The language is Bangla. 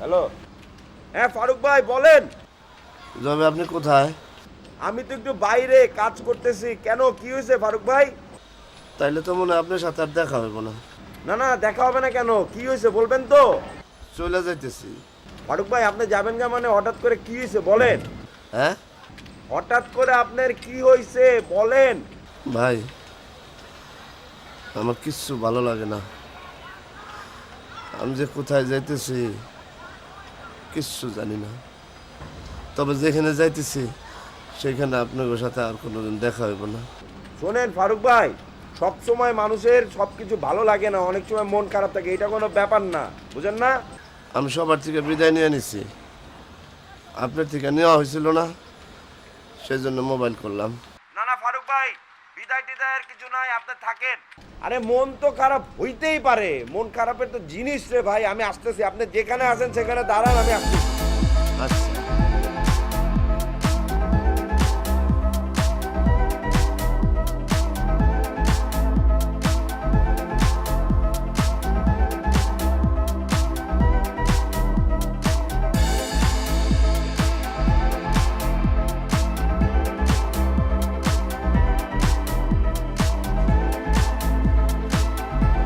হ্যালো। হ্যাঁ ফারুক ভাই বলেন। জবে আপনি কোথায়? আমি তো একটু বাইরে কাজ করতেছি। কেন কি হয়েছে ফারুক ভাই? তাইলে তো মনে হয় আপনার সাথে আর দেখা হইব না। না না দেখা হবে না কেন? কি হয়েছে বলবেন তো। চলে যাইতেছি। ফারুক ভাই আপনি যাবেন না মানে হঠাৎ করে কি হয়েছে বলেন। হ্যাঁ? হঠাৎ করে আপনার কি হয়েছে বলেন। ভাই আমার কিচ্ছু ভালো লাগে না। আমি যে কোথায় যাইতেছি কিচ্ছু জানি না। তবে যেখানে যাইতেছি সেখানে আপনাদের সাথে আর কোনোদিন দেখা হইব না। শোনেন ফারুক ভাই সব সময় মানুষের সব কিছু ভালো লাগে না অনেক সময় মন খারাপ থাকে এটা কোনো ব্যাপার না বুঝেন না? আমি সবার থেকে বিদায় নিয়ে নিছি। আপনার থেকে নেওয়া হয়েছিল না সেই জন্য মোবাইল করলাম। না না ফারুক ভাই বিদায় টিদায়ের কিছু নাই আপনি থাকেন। আরে মন তো খারাপ হইতেই পারে। মন খারাপের তো জিনিস রে ভাই আমি আসতেছি। আপনি যেখানে আছেন সেখানে দাঁড়ান আমি আসতেছি। আচ্ছা।